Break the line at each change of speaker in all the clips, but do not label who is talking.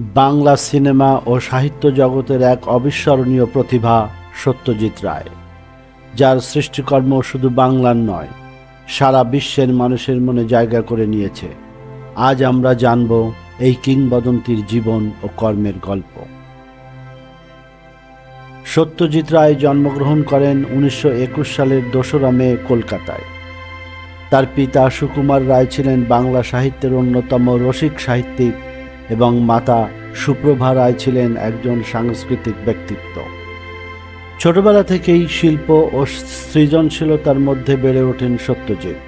Bangla cinema ও সাহিত্য জগতের এক অবিস্মরণীয় প্রতিভা সত্যজিৎ রায়। যার সৃষ্টিকর্ম শুধু বাংলার নয়, সারা বিশ্বের মানুষের মনে জায়গা করে নিয়েছে। আজ আমরা জানব এই কিংবদন্তির জীবন ও কর্মের গল্প। সত্যজিৎ রায় জন্মগ্রহণ করেন উনিশশো একুশ সালের দোসরা মে কলকাতায়। তার পিতা সুকুমার রায় ছিলেন বাংলা সাহিত্যের অন্যতম রসিক সাহিত্যিক। এবং মাতা সুপ্রভা রায় ছিলেন একজন সাংস্কৃতিক ব্যক্তিত্ব। ছোটবেলা থেকেই শিল্প ও সৃজনশীলতার মধ্যে বেড়ে ওঠেন সত্যজিৎ।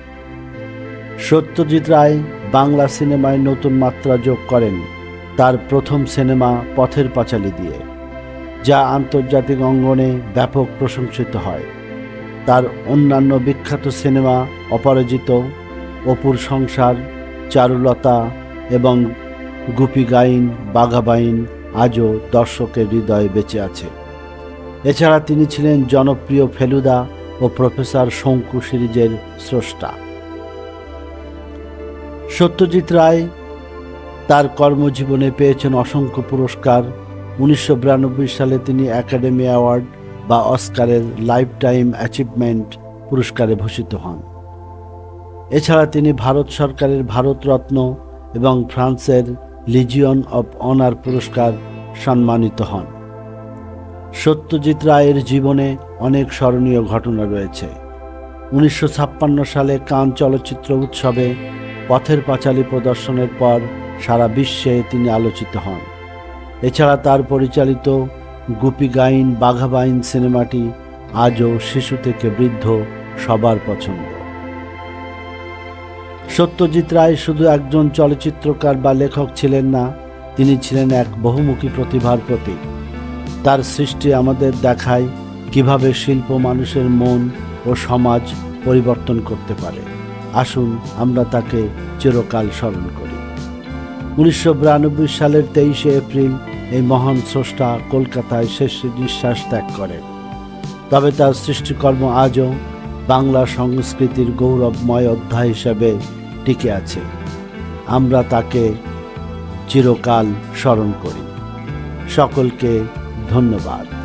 সত্যজিৎ রায় বাংলা সিনেমায় নতুন মাত্রা যোগ করেন তার প্রথম সিনেমা পথের পাঁচালী দিয়ে, যা আন্তর্জাতিক অঙ্গনে ব্যাপক প্রশংসিত হয়। তার অন্যান্য বিখ্যাত সিনেমা অপরাজিত, অপুর সংসার, চারুলতা এবং গুপি গাইন বাঘাবাইন আজও দর্শকের হৃদয়ে বেঁচে আছে। এছাড়া তিনি ছিলেন জনপ্রিয় ফেলুদা ও প্রফেসর শঙ্কু সিরিজের স্রষ্টা। সত্যজিৎ রায় তার কর্মজীবনে পেয়েছেন অসংখ্য পুরস্কার। উনিশশো বিরানব্বই সালে তিনি একাডেমি অ্যাওয়ার্ড বা অস্কারের লাইফ টাইম অ্যাচিভমেন্ট পুরস্কারে ভূষিত হন। এছাড়া তিনি ভারত সরকারের ভারতরত্ন এবং ফ্রান্সের লিজিয়ন অব অনার পুরস্কার সম্মানিত হন। সত্যজিৎ রায়ের জীবনে অনেক স্মরণীয় ঘটনা রয়েছে। উনিশশো ছাপ্পান্ন সালে কান চলচ্চিত্র উৎসবে পথের পাঁচালী প্রদর্শনের পর সারা বিশ্বে তিনি আলোচিত হন। এছাড়া তার পরিচালিত গুপি গাইন বাঘাবাইন সিনেমাটি আজও শিশু থেকে বৃদ্ধ সবার পছন্দ। সত্যজিৎ রায় শুধু একজন চলচ্চিত্রকার বা লেখক ছিলেন না, তিনি ছিলেন এক বহুমুখী প্রতিভার প্রতীক। তার সৃষ্টি আমাদের দেখায় কীভাবে শিল্প মানুষের মন ও সমাজ পরিবর্তন করতে পারে। আসুন আমরা তাকে চিরকাল স্মরণ করি। উনিশশো বিরানব্বই সালের তেইশে এপ্রিল এই মহান স্রষ্টা কলকাতায় শেষ নিঃশ্বাস ত্যাগ করেন। তবে তার সৃষ্টিকর্ম আজও বাংলা সংস্কৃতির গৌরবময় অধ্যায় হিসেবে টিকে আছে। আমরা তাকে চিরকাল স্মরণ করি। সকলকে ধন্যবাদ।